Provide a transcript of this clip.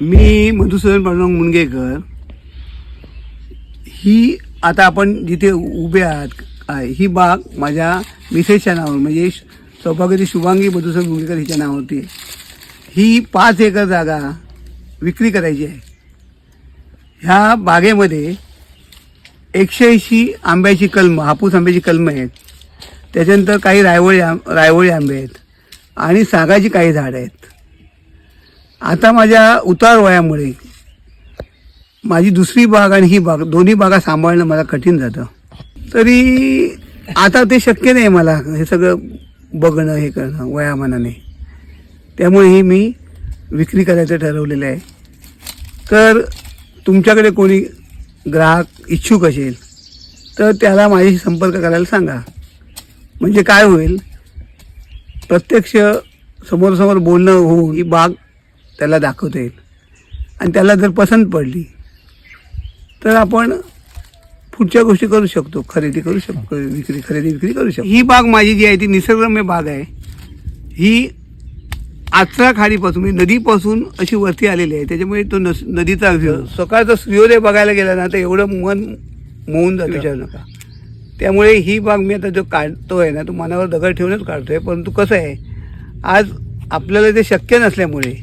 मी मधुसूदन पांडुरंग मुणगेकर ही आता आपण जिथे उभे आहात ही बाग माझ्या मिसेसच्या नावावर म्हणजे सौभाग्यवती शुभांगी मधुसूदन मुणगेकर हिच्या नावावरती ही पाच एकर जागा विक्री करायची आहे. ह्या बागेमध्ये एकशे ऐंशी आंब्याची कलमं हापूस आंब्याची कलमं आहेत. त्याच्यानंतर काही रायवळी आं रायवळी आंबे आहेत. आणि सागाची काही झाडं आहेत. आता माझ्या उतार वयामुळे माझी दुसरी बाग आणि ही बाग दोन्ही बागा सांभाळणं मला कठीण जातं. तरी आता ते शक्य नाही मला हे सगळं बघणं हे करणं वयामानाने. त्यामुळे ही मी विक्री करायचं ठरवलेलं आहे. तर तुमच्याकडे कोणी ग्राहक इच्छुक असेल तर त्याला माझ्याशी संपर्क करायला सांगा. म्हणजे काय होईल? प्रत्यक्ष समोरसमोर बोलणं होऊन ही बाग त्याला दाखवता येईल. आणि त्याला जर पसंत पडली तर आपण पुढच्या गोष्टी करू शकतो. खरेदी करू शकतो विक्री खरेदी विक्री करू शकतो. ही बाग माझी जी आहे ती निसर्गरम्य बाग आहे. ही आचरा खाडीपासून म्हणजे नदीपासून अशी वरती आलेली आहे. त्याच्यामुळे तो नस नदीचा व्ह्यू सकाळचा सूर्योदय बघायला गेला ना तर एवढं मन मोहून जातं विचारू नका त्यामुळे ही बाग मी आता जो काढतोय ना तो मनावर दगड ठेवूनच काढतोय. परंतु कसं आहे आज आपल्याला ते शक्य नसल्यामुळे